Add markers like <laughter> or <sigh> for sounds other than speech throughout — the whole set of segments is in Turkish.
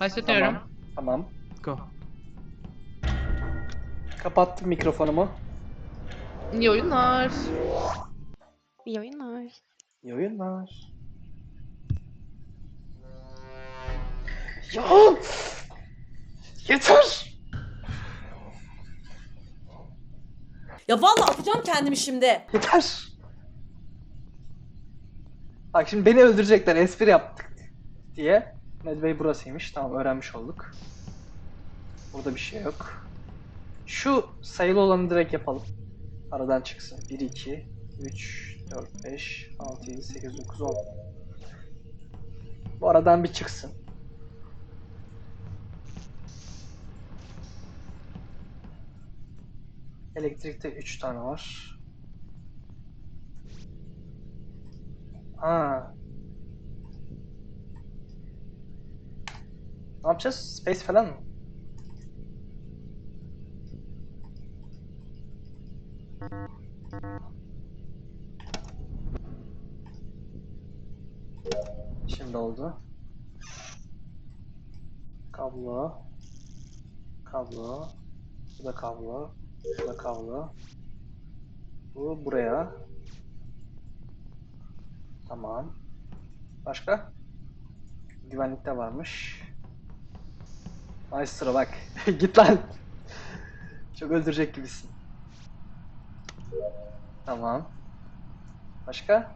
Başlatıyorum. Tamam. Go. Kapattım mikrofonumu. İyi oyunlar. İyi oyunlar. İyi oyunlar. Ya! Yeter! Ya vallahi atacağım kendimi şimdi. Yeter! Bak şimdi beni öldürecekler espri yaptık diye. Medvey burasıymış. Tamam öğrenmiş olduk. Burada bir şey yok. Şu sayılı olanı direkt yapalım. Aradan çıksın. 1, 2, 3, 4, 5, 6, 7, 8, 9, 10. Bu aradan bir çıksın. Elektrikte 3 tane var. Ha. Ne yapacağız? Space falan mı? Şimdi oldu. Kablo. Kablo. Bu da kablo. Bu da kablo. Bu buraya. Tamam. Başka? Güvenlikte varmış. Maestro bak. <laughs> Git lan. Çok öldürecek gibisin. Tamam. Başka?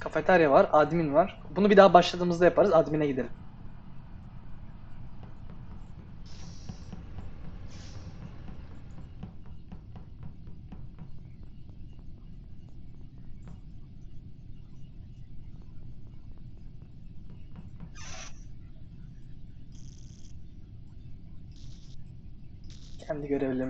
Kafeterya var, admin var. Bunu bir daha başladığımızda yaparız. Admin'e gidelim.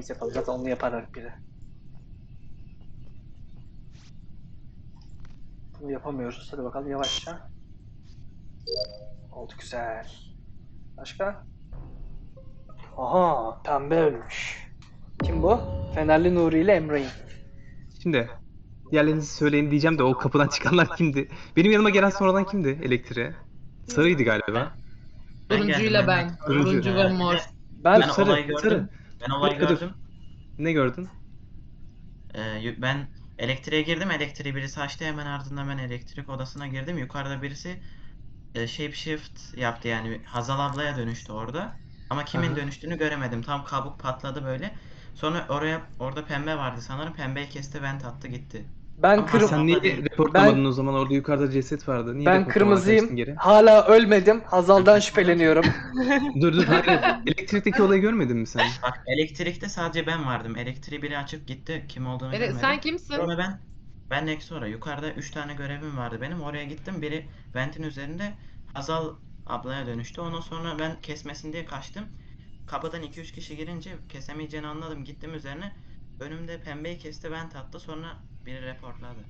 Kendi görevlerimizi yapalım. Zaten onu yaparlar biri. Bunu yapamıyoruz. Hadi bakalım yavaşça. Oldu güzel. Başka? Aha pembe ölmüş. Kim bu? Fenerli Nuri ile Emre'in. Şimdi diğerlerinizi söyleyin diyeceğim de o kapıdan çıkanlar kimdi? Benim yanıma gelen sonradan kimdi elektriğe? Sarıydı galiba. Turuncuyla ben. Turuncu. Turuncu ve mor. Ben Ben sarı, sarı. Ben olayı Dur, dur. gördüm. Ne gördün? Ee, ben elektriğe girdim. Elektriği birisi açtı. Hemen ardından ben elektrik odasına girdim. Yukarıda birisi e, shapeshift yaptı yani. Hazal ablaya dönüştü orada. Ama kimin Aha. dönüştüğünü göremedim. Tam kabuk patladı böyle. Sonra oraya orada pembe vardı sanırım. Pembeyi kesti, vent attı gitti. Ben Ama kırm Sen niye Ben- o zaman? Orada yukarıda ceset vardı. Niye ben kırmızıyım. Geri? Hala ölmedim. Hazal'dan şüpheleniyorum. <laughs> Dur dur hayır. Elektrikteki olayı görmedin mi sen? Bak elektrikte sadece ben vardım. Elektriği biri açıp gitti. Kim olduğunu Evet, görmedim. sen kimsin? Sonra ben ben Nexora yukarıda 3 tane görevim vardı benim. Oraya gittim. Biri ventin üzerinde Hazal ablaya dönüştü. Ondan sonra ben kesmesin diye kaçtım. Kapıdan 2-3 kişi girince kesemeyeceğini anladım. Gittim üzerine. Önümde pembeyi kesti vent attı. Sonra biri reportladı.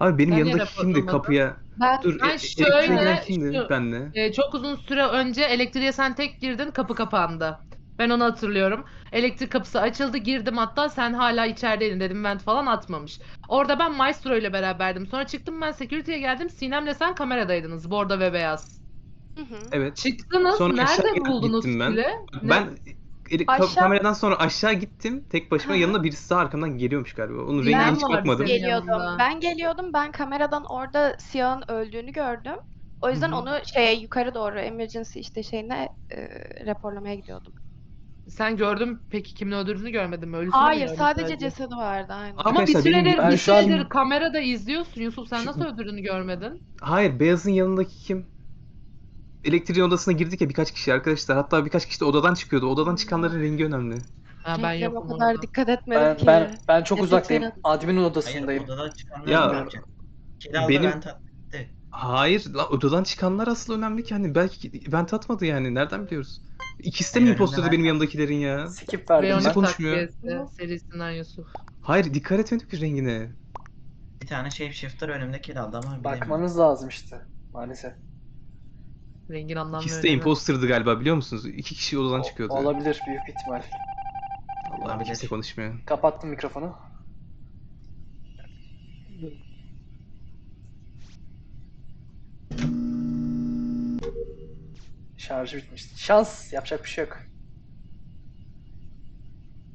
Abi benim Sen niye yanımdaki reportlamadın? kapıya? Ben, Dur ben e- elektriğe şöyle, kimdi? şu- Benle. e, çok uzun süre önce elektriğe sen tek girdin kapı kapandı. Ben onu hatırlıyorum. Elektrik kapısı açıldı girdim hatta sen hala içerideydin dedim vent falan atmamış. Orada ben Maestro ile beraberdim. Sonra çıktım ben security'ye geldim. Sinem'le sen kameradaydınız. Bordo ve beyaz. Hı hı. Evet. Çıktınız. Sonra aşağı Nerede gittim buldunuz ben. Sül'ü? Ne? Ben Aşağı- kameradan sonra aşağı gittim. Tek başıma Hı hı. yanında birisi daha arkamdan geliyormuş galiba. Onun Ben rengine hiç vardım. bakmadım. Geliyordum. Ben geliyordum. Ben kameradan orada Siyah'ın öldüğünü gördüm. O yüzden onu şeye yukarı doğru emergency işte şeyine e, raporlamaya gidiyordum. Sen gördün peki kimin öldürdüğünü görmedin mi? Ölüsünü Hayır gördün sadece cesedi vardı aynen. Ama bir Arkadaşlar, benim- süredir, Ben bir şu an- süredir kamerada izliyorsun. Yusuf sen nasıl öldürdüğünü görmedin? Hayır, beyazın yanındaki kim? Elektriğin odasına girdik ya birkaç kişi arkadaşlar. Hatta birkaç kişi de odadan çıkıyordu. Odadan çıkanların rengi önemli. Ha, ben Renklere yokum o kadar orada. dikkat etmedim Ben ki. ben ben çok Ceset uzaktayım. seni- Admin'in Hayır odasındayım. odada çıkanları Ya, benim- gitti. Hayır, la, odadan çıkanlar asıl önemli ki hani belki vent atmadı yani. Nereden biliyoruz? İkisi de mi Benim impostordu önümde benim ben- yanımdakilerin ya? Skip verdim ben. konuşmuyor. takviyesi serisinden Yusuf. Hayır, dikkat etmedim ki rengine. Bir tane shapeshifter önümde kedi aldı ama bilemiyorum. Bakmanız lazım işte. Maalesef. Rengin anlamlı. İkisi de imposter'dı galiba biliyor musunuz? İki kişi odadan çıkıyordu. Olabilir büyük ihtimal. Allah'ım kimse konuşmuyor. Kapattım mikrofonu. Şarjı bitmişti. Şans yapacak bir şey yok.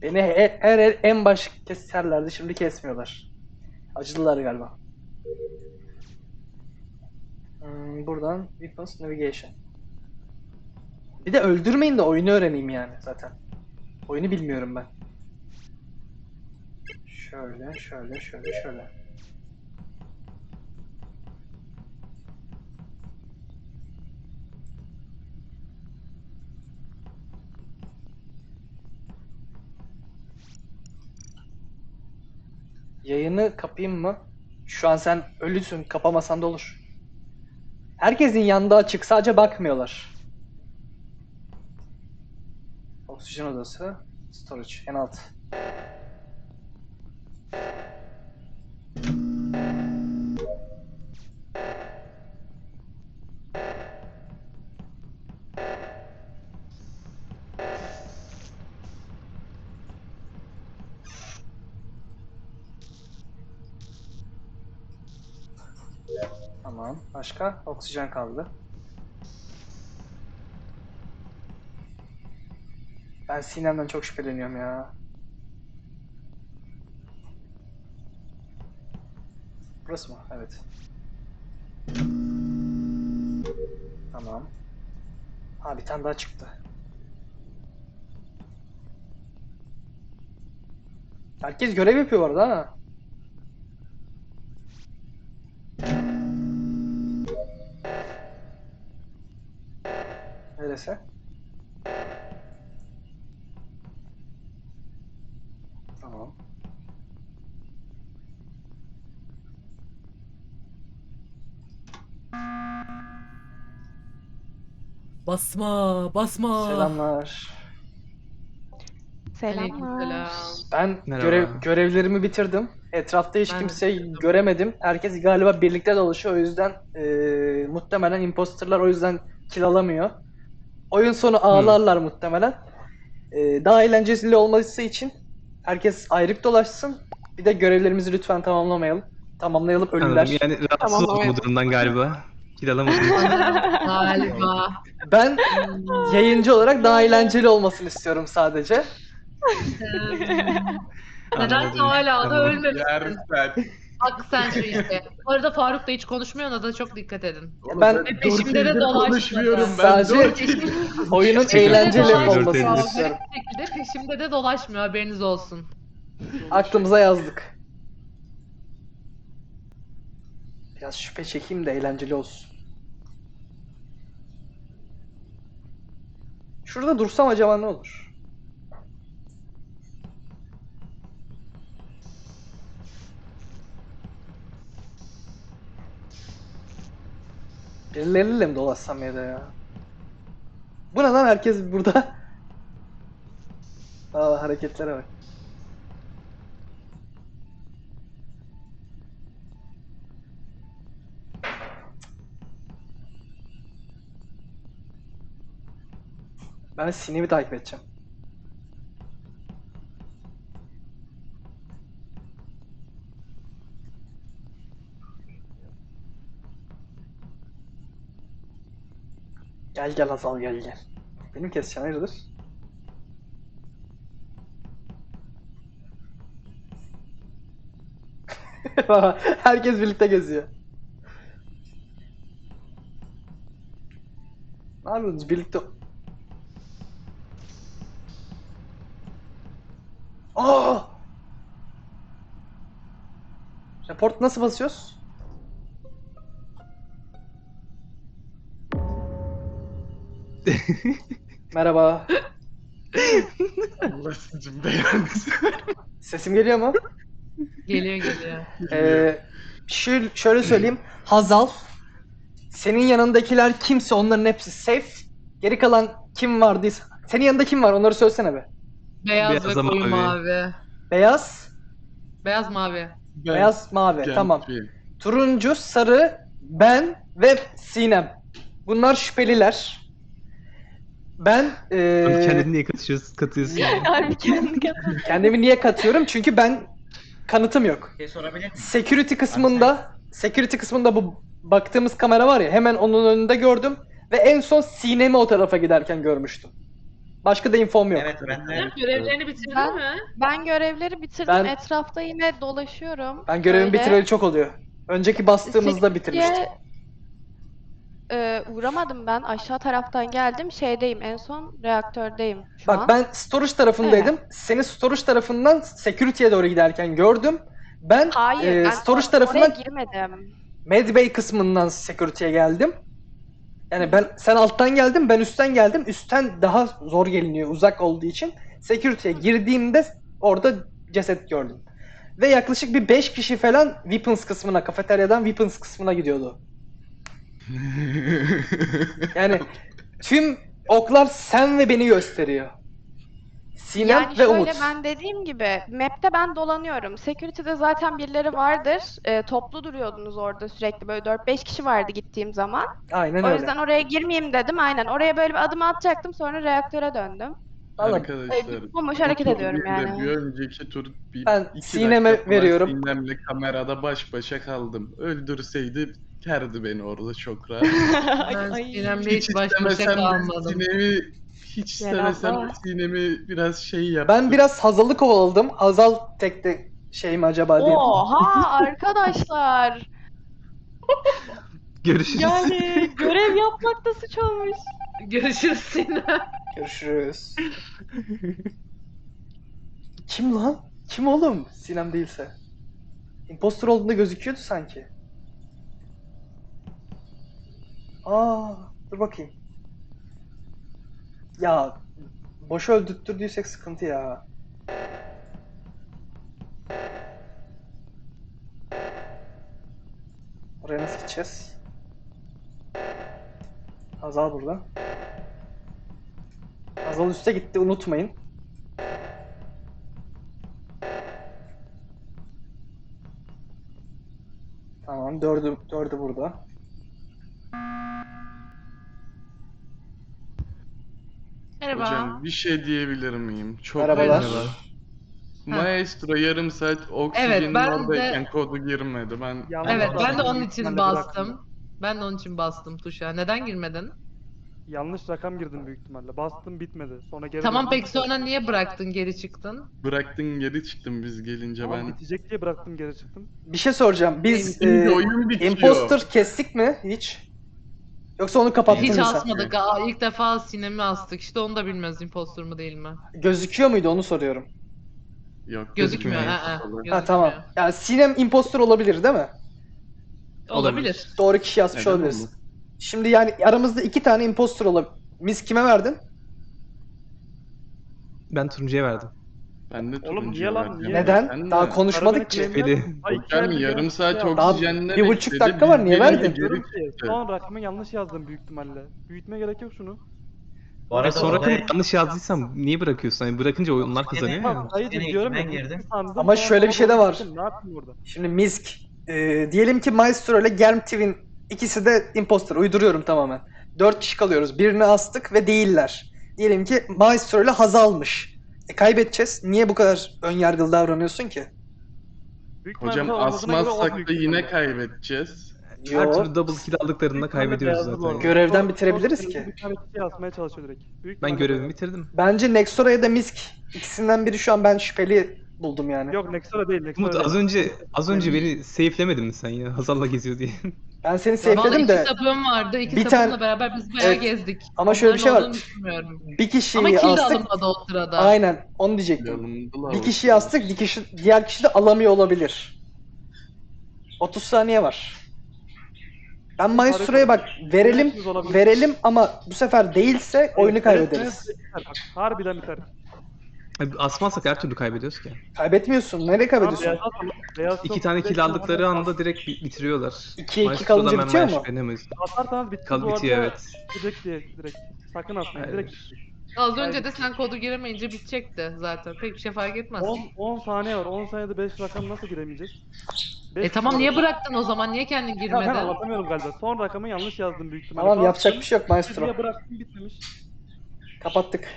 Beni her, her, her en baş keserlerdi şimdi kesmiyorlar. Acıdılar galiba. Hmm, buradan Weapons Navigation. Bir de öldürmeyin de oyunu öğreneyim yani zaten. Oyunu bilmiyorum ben. Şöyle, şöyle, şöyle, şöyle. Yayını kapayım mı? Şu an sen ölüsün, kapamasan da olur. Herkesin yanında açık, sadece bakmıyorlar. Oksijen odası, storage, en alt. Tamam. Başka? Oksijen kaldı. Ben Sinem'den çok şüpheleniyorum ya. Burası mı? Evet. Tamam. Ha bir tane daha çıktı. Herkes görev yapıyor bu ha. Neresi? Tamam. Basma, basma. Selamlar. Selamlar. Ben Merhaba. görev görevlerimi bitirdim. Etrafta hiç Ben kimseyi göremedim. Herkes galiba birlikte dolaşıyor. O yüzden eee, muhtemelen imposterlar o yüzden kill alamıyor. Oyun sonu ağlarlar muhtemelen. Eee, daha eğlenceli olması için herkes ayrık dolaşsın. Bir de görevlerimizi lütfen tamamlamayalım. Tamamlayalım ölüler. Anladım. Yani rahatsız Tamam, oldum bu evet. durumdan galiba. Kiralamadım. <laughs> Galiba. Ben yayıncı olarak daha eğlenceli olmasını istiyorum sadece. Anladım. hala da ölmemişsin. Bak sen şu işte. Bu arada Faruk da hiç konuşmuyor ona da çok dikkat edin. Ben- Oğlum Ve peşimde de yıldır dolaşmadı. konuşmuyorum ben. Sadece dört <laughs> oyunun Peşimde eğlenceli dolaşmıyor. olmasını Dört. Bir şekilde peşimde de dolaşmıyor haberiniz olsun. Aklımıza yazdık. Biraz şüphe çekeyim de eğlenceli olsun. Şurada dursam acaba ne olur? Birileriyle mi dolaşsam ya da ya? Bu ne lan herkes burada? Aa hareketlere bak. Ben Sinem'i takip edeceğim. Gel gel Hazal gel gel. Benim keseceğim hayırdır? <laughs> Herkes birlikte geziyor. Ne yapıyorsunuz birlikte? Aa! Report nasıl basıyoruz? Merhaba. Allah sizin belanızı. Sesim geliyor mu? Geliyor geliyor. Ee, şu, şöyle söyleyeyim. Hazal. Senin yanındakiler kimse onların hepsi safe. Geri kalan kim vardıysa. Senin yanında kim var onları söylesene be. Beyaz, Beyaz ve koyu mavi. mavi. Beyaz, Beyaz mavi. Ben beyaz, mavi. gençim. Tamam. Turuncu, sarı, ben ve Sinem. Bunlar şüpheliler. Ben ee, Abi kendini niye katıyorsun? <laughs> katıyorsun? Harbi kendi kendine. kendimi niye katıyorum? Çünkü ben kanıtım yok. Şey sorabilir miyim? Security kısmında security kısmında bu baktığımız kamera var ya hemen onun önünde gördüm Ve en son Sinem'i o tarafa giderken görmüştüm. Başka da infom yok. Evet ben de. Görevlerini bitirdin Ben- mi? Ben görevleri bitirdim. Ben- Etrafta yine dolaşıyorum. Ben görevimi Böyle bitireli çok oluyor. Önceki bastığımızda security'ye, bitirmiştim. e, uğramadım ben. Aşağı taraftan geldim. Şeydeyim. En son reaktördeyim şu Bak an. ben storage tarafındaydım. Seni storage tarafından security'ye doğru giderken gördüm. Ben Hayır, e, ben storage or- tarafından oraya girmedim. Medbay kısmından security'ye geldim. Yani ben sen alttan geldin, ben üstten geldim. Üstten daha zor geliniyor uzak olduğu için. Security'ye girdiğimde orada ceset gördüm. Ve yaklaşık bir 5 kişi falan weapons kısmına, kafeteryadan weapons kısmına gidiyordu. <laughs> Yani tüm oklar sen ve beni gösteriyor. Sinem Yani ve şöyle Umut. ben dediğim gibi map'te ben dolanıyorum. Security'de zaten birileri vardır. E, toplu duruyordunuz orada sürekli. Böyle 4-5 kişi vardı gittiğim zaman. Aynen o öyle. yüzden oraya girmeyeyim dedim. Aynen. Oraya böyle bir adım atacaktım. Sonra reaktöre döndüm. Vallahi Arkadaşlar. Bomboş bu hareket ediyorum yani. Bir önceki tur bir Ben iki Sinem'e veriyorum. Sinem'le kamerada baş başa kaldım. Öldürseydi kerdi beni orada çok <laughs> rahat. Ben Ay. Sinem'le hiç hiç baş başa kalmadım. Sinem'i hiç istemesem. Sinem'i biraz şey yaptım. Ben biraz Hazal'ı kovaladım. Hazal tekte şey mi acaba diye. Oha <laughs> arkadaşlar. Görüşürüz. Yani görev yapmak da suç olmuş. Görüşürüz Sinem. Görüşürüz. Kim lan? Kim oğlum? Sinem değilse. Impostor olduğunda gözüküyordu sanki. Aa, dur bakayım. Ya boş öldürttürdüysek sıkıntı ya. Oraya nasıl gideceğiz? Hazal burada. Hazal üste gitti unutmayın. Tamam dördü, dördü burada. Merhaba. Hocam bir şey diyebilir miyim? Çok Merhabalar. özür- Maestro yarım saat oksijenin Evet, ben de- oradayken kodu girmedi. Ben Evet ben de onun için girdim, bastım. Ben de onun için bastım tuşa. Neden girmedin? Yanlış rakam girdim büyük ihtimalle. Bastım bitmedi. Sonra geri Tamam döndüm. peki sonra niye bıraktın geri çıktın? bıraktın geri çıktım biz gelince Tamam, ben. bitecek diye bıraktım geri çıktım. Bir şey soracağım. Biz Şimdi e, oyun bitiyor. imposter kestik mi hiç? Yoksa onu kapattın Hiç mı sen? asmadık. Aa, ilk defa sinemi astık. İşte onu da bilmiyoruz impostor mu değil mi? Gözüküyor muydu onu soruyorum. Yok Gözükmüyor. gözükmüyor. Ha, ha. Gözükmüyor. Ha tamam. Yani Sinem imposter olabilir değil mi? Olabilir. Doğru kişi yazmış Neden olabiliriz. olmasın? Şimdi yani aramızda iki tane imposter olabilir. Mis kime verdin? Ben turuncuya verdim. Ben de Oğlum, niye lan, niye? Neden? Sen Daha konuşmadık ki. İçeride yarım saat Daha oksijenle bir buçuk bekledi, dakika var, niye verdin? geri son rakamı yanlış yazdım büyük ihtimalle. Büyütmeye gerek yok şunu. Bu Ve arada sonra odaya- yanlış yazdıysam niye bırakıyorsun? Hani bırakınca onlar kazanıyor ya. Tamam diyorum ben girdim. sandım, Ama sonra şöyle bir şey de var. Ne yapayım orada? Şimdi Misk. e, diyelim ki Maestro ile Germtiv'in ikisi de imposter. Uyduruyorum tamamen. Dört kişi kalıyoruz. Birini astık ve değiller. Diyelim ki Maestro ile Hazal'mış. E kaybedeceğiz. Niye bu kadar ön yargılı davranıyorsun ki? Büyük Hocam ihtimalle göre asmazsak da yine kaybedeceğiz. Her Yo. türlü double kill aldıklarında kaybediyoruz beyazı bu zaten. Görevden bitirebiliriz ki. Bir tane kişi asmaya çalışıyor direkt. Büyük Ben ihtimalle görevimi bitirdim. Bence Nexora ya da Misk ikisinden biri şu an ben şüpheli buldum yani. Yok Nexora değil Nexora Umut değil. az önce az önce beni safe'lemedin mi sen ya? <laughs> Hazal'la geziyor diye. Ben seni Vallahi safeledim iki de sapığım vardı. İki bir tane- beraber biz bayağı Evet. gezdik. Ama şöyle bir şey Onların var. bir kişiyi Ama kill astık. alınmadı o sırada. Aynen onu diyecektim. Bir kişiyi astık, bir kişi, diğer kişi de alamıyor olabilir. 30 saniye var. Ben Maestro'ya bak verelim, verelim ama bu sefer değilse oyunu kaybederiz. Harbiden biter. Abi Asmazsak her türlü kaybediyoruz ki. Kaybetmiyorsun. Nereye Tamam, kaybediyorsun? beyaz. Beyaz İki tane kill aldıkları anda direkt bi- bitiriyorlar. 2'ye 2 Maestro'dan kalınca ben bitiyor mu? şüpheleniyorum. Atarsanız bitti Kal bitiyor evet. Direkt diye direkt. Sakın atmayın direkt. Az önce de sen kodu giremeyince bitecekti zaten. Pek bir şey fark etmez. 10, 10 saniye var. 10 saniyede 5 rakam nasıl giremeyeceğiz? Beş E tamam niye bıraktın o zaman? Niye kendin Ya ben girmedin? anlatamıyorum galiba. Son rakamı yanlış yazdım büyük ihtimalle. Tamam yapacak bir şey yok Maestro. Diye bıraktım bitmemiş. Kapattık.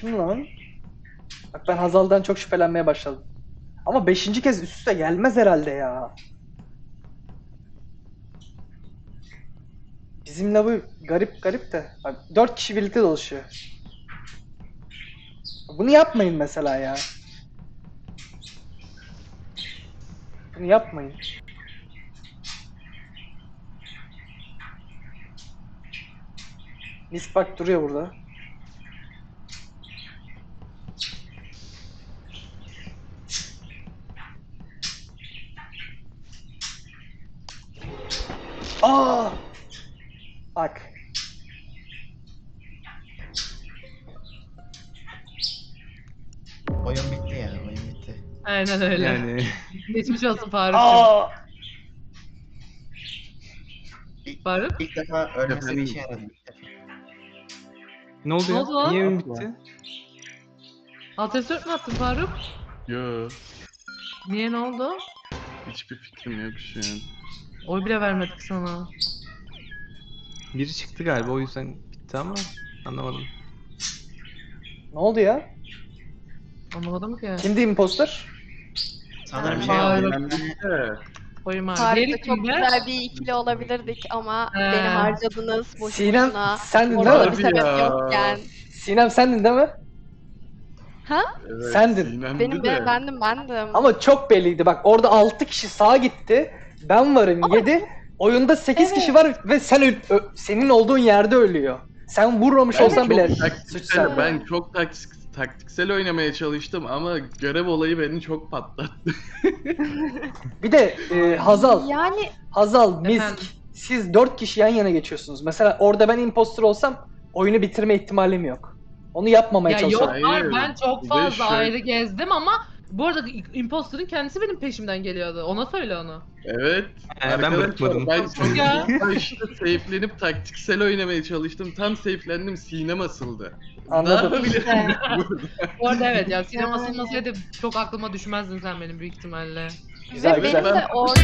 Kim lan? Bak ben Hazal'dan çok şüphelenmeye başladım. Ama beşinci kez üst üste gelmez herhalde ya. Bizimle bu garip garip de. Bak, dört kişi birlikte dolaşıyor. Bunu yapmayın mesela ya. Bunu yapmayın. Miss bak duruyor burada. Aa! Bak. Oyun bitti ya, oyun bitti. Aynen öyle. Yani <laughs> Geçmiş olsun Faruk'cum. Aa! Faruk? İlk defa ölmesi Efendim? bir işe yaradı. ne oldu Ne ya? oldu lan? Niye oyun bitti? Alt F4 mü attın Faruk? Yo, Niye ne oldu? hiçbir fikrim yok şu an. Oy bile vermedik sana. Biri çıktı galiba o yüzden bitti ama anlamadım. Ne oldu ya? Anlamadım ki. Kimdi imposter? Sanırım Ha, şey Faruk. oldu. Ben de He, Oyum abi. Tarık'la Diğeri çok kimde? güzel bir ikili olabilirdik ama He. beni harcadınız boşu Sinem boşuna. sendin değil Ortada mi? bir Abi sebep ya. yokken. Sinem sendin değil mi? evet, Sendin. Sinem'di Benim de. be, bendim bendim. Ama çok belliydi. Bak orada 6 kişi sağa gitti. Ben varım 7. Oyunda 8 Evet. kişi var ve sen ö- senin olduğun yerde ölüyor. Sen vurmamış Ben olsan bile suç taktiksel, sen. ben çok taktik, taktiksel oynamaya çalıştım ama görev olayı beni çok patlattı. <laughs> Bir de e, Hazal, Yani Hazal, Misk Efendim? siz 4 kişi yan yana geçiyorsunuz. Mesela orada ben imposter olsam oyunu bitirme ihtimalim yok. Onu yapmamaya Ya yok çalışıyorum. var Hayır, ben çok fazla şöyle- ayrı gezdim ama bu arada imposterın kendisi benim peşimden geliyordu. Ona söyle onu. Evet. Ee, ben bırakmadım. Ben Çok ya. ilk başta safe'lenip taktiksel oynamaya çalıştım. Tam safe'lendim Sinem asıldı. Anladım. Ne yapabilirim? Bu arada evet ya sinema Yani. asılmasaydı çok aklıma düşmezdin sen benim büyük ihtimalle. Güzel, ve benim de orada